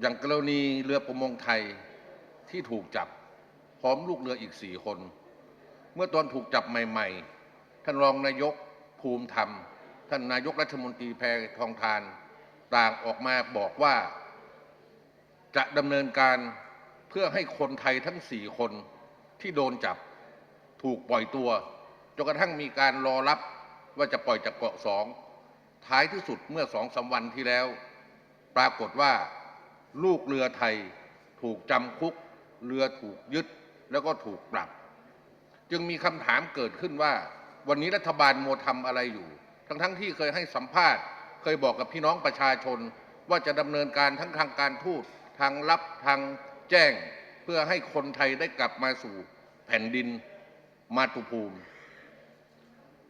อย่างกรณีเรือประมงไทยที่ถูกจับพร้อมลูกเรืออีกสี่คน เมื่อตอนถูกจับใหม่ ๆ ท่านรองนายกภูมิธรรม ท่านนายกรัฐมนตรีแพทองทาน ต่างออกมาบอกว่า จะดำเนินการเพื่อให้คนไทยทั้งสี่คนที่โดนจับถูกปล่อยตัวจนกระทั่งมีการรอรับว่าจะปล่อยจากเกาะสองท้ายที่สุดเมื่อสองสามวันที่แล้ว ปรากฏว่า ลูกเรือไทยถูกจำคุก เรือถูกยึดแล้วก็ถูกปรับ จึงมีคำถามเกิดขึ้นว่า วันนี้รัฐบาลโมทำอะไรอยู่ ทั้งที่เคยให้สัมภาษณ์ เคยบอกกับพี่น้องประชาชน ว่าจะดำเนินการทั้งทางการทูตทางลับทางแจ้ง เพื่อให้คนไทยได้กลับมาสู่แผ่นดินมาตุภูมิ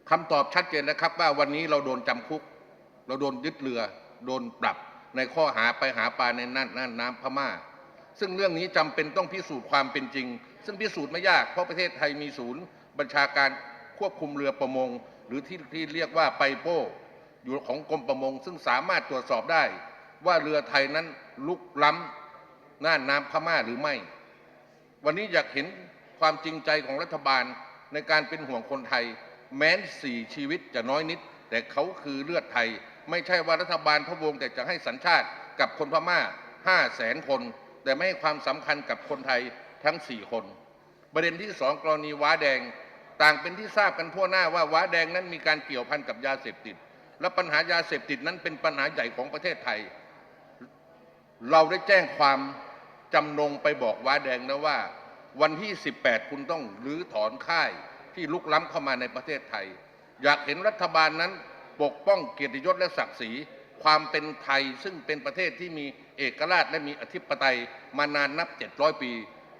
คำตอบชัดเจนนะครับว่าวันนี้เราโดนจำคุก เราโดนยึดเรือ โดนปรับ ในข้อหาไปหาปลาในน่านน่านน้ำพม่า ซึ่งเรื่องนี้จำเป็นต้องพิสูจน์ความเป็นจริง ซึ่งพิสูจน์ไม่ยากเพราะประเทศไทยมีศูนย์บัญชาการควบคุมเรือประมง หรือที่ที่เรียกว่าไปโป้อยู่ของกรมประมง ซึ่งสามารถตรวจสอบได้ ว่าเรือไทยนั้นลุกล้ำน่านน้ำพม่าหรือไม่ วันนี้อยากเห็นความจริงใจของรัฐบาลในการเป็นห่วงคนไทย แม้นสี่ชีวิตจะน้อยนิด แต่เขาคือเลือดไทย ไม่ใช่ว่ารัฐบาลพระวงแต่จะให้สัญชาติกับคนพม่าห้าแสนคน แต่ไม่ให้ความสำคัญกับคนไทยทั้งสี่คน ประเด็นที่สองกรณีว้าแดงต่างเป็นที่ทราบกันทั่วหน้าว่าว้าแดงนั้นมีการเกี่ยวพันกับยาเสพติด และปัญหายาเสพติดนั้นเป็นปัญหาใหญ่ของประเทศไทย เราได้แจ้งความจำนงไปบอกว้าแดงแล้วว่า วันที่ 18 คุณต้องรื้อถอนค่ายที่ลุกล้ำเข้ามาในประเทศไทย อยากเห็นรัฐบาลนั้น ปกป้องเกียรติยศและศักดิ์ศรี ความเป็นไทยซึ่งเป็นประเทศที่มีเอกราชและมีอธิปไตยมานานนับ 700 ปี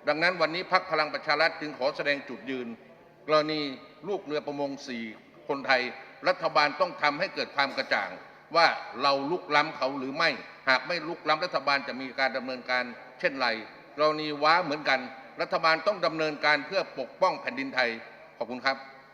ดังนั้นวันนี้พักพลังประชารัฐจึงขอแสดงจุดยืน กรณีลูกเรือประมงสี่คนไทย รัฐบาลต้องทำให้เกิดความกระจ่าง ว่าเราลุกล้ำเขาหรือไม่ หากไม่ลุกล้ำรัฐบาลจะมีการดำเนินการเช่นไรกรณีว้าเหมือนกัน รัฐบาลต้องดำเนินการเพื่อปกป้องแผ่นดินไทยขอบคุณครับ